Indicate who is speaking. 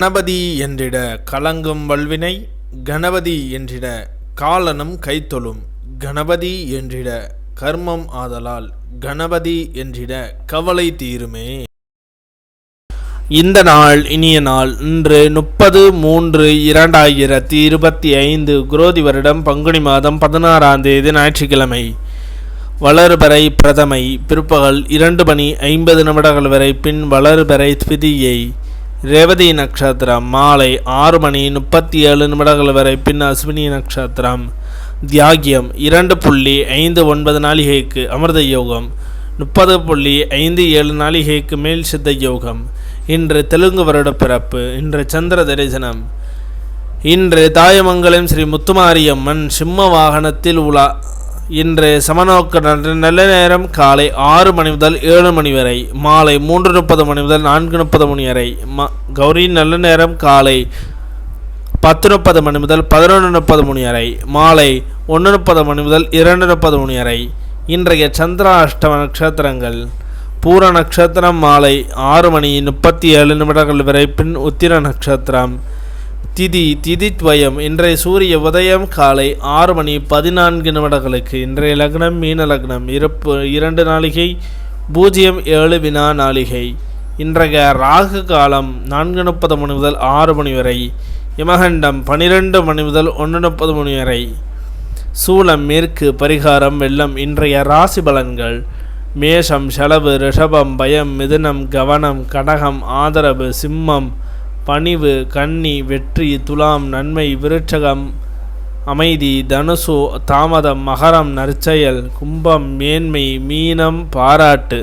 Speaker 1: கணபதி என்றிட கலங்கும் வல்வினை கணபதி என்றிட காலனும் கைத்தொழும் கணபதி என்றிட கர்மம் ஆதலால் கணபதி என்றிட கவலை தீருமே. இந்த நாள் இனிய நாள் இன்று முப்பது மூன்று இரண்டாயிரத்தி இருபத்தி ஐந்து குரோதி வருடம் பங்குனி மாதம் பதினாறாம் தேதி ஞாயிற்றுக்கிழமை. வளர்பறை பிரதமை பிற்பகல் இரண்டு மணி ஐம்பது நிமிடங்கள் வரை பின் வளர்பறை திதியை ரேவதி நட்சத்திரம் மாலை ஆறு மணி முப்பத்தி ஏழு நிமிடங்கள் வரை பின் அஸ்வினி நட்சத்திரம். தியாகியம் இரண்டு புள்ளி ஐந்து ஒன்பது நாளிகைக்கு அமிர்த யோகம் முப்பது புள்ளி ஐந்து ஏழு நாளிகைக்கு மேல் சித்த யோகம். இன்று தெலுங்கு வருட பிறப்பு இன்று சந்திர தரிசனம். இன்று தாயமங்கலம் ஸ்ரீ முத்துமாரியம்மன் சிம்ம வாகனத்தில் உலா இன்று சமநோக்க நல்ல நேரம் காலை ஆறு மணி முதல் ஏழு மணி வரை மாலை மூன்று முப்பது மணி முதல் நான்கு முப்பது மணி வரை ம கௌரி நல்ல நேரம் காலை பத்து முப்பது மணி முதல் பதினொன்று முப்பது மணி வரை மாலை ஒன்று முப்பது மணி முதல் இரண்டு முப்பது மணி வரை இன்றைய சந்திரா அஷ்டம நட்சத்திரங்கள். பூர நட்சத்திரம் மாலை ஆறு மணி முப்பத்தி ஏழு நிமிடங்கள் வரை பின் உத்திர நட்சத்திரம். திதி திதித்வயம். இன்றைய சூரிய உதயம் காலை ஆறு மணி பதினான்கு நிமிடங்களுக்கு. இன்றைய லக்னம் மீன லக்னம். இருப்பு இரண்டு நாளிகை பூஜ்ஜியம் ஏழு வினா நாளிகை. இன்றைய ராகு காலம் நான்கு முப்பது மணி முதல் ஆறு மணி வரை. இமகண்டம் பனிரெண்டு மணி முதல் ஒன்று முப்பது மணி வரை. சூளம் மேற்கு பரிகாரம் வெள்ளம் இன்றைய ராசி பலன்கள். மேஷம் செலவு ரிஷபம் பயம் மிதுனம் கவனம் கடகம் ஆதரவு சிம்மம் பணிவு கன்னி வெற்றி துலாம் நன்மை விருட்சகம் அமைதி தனுசு தாமதம் மகரம் நற்செயல் கும்பம் மேன்மை மீனம் பாராட்டு.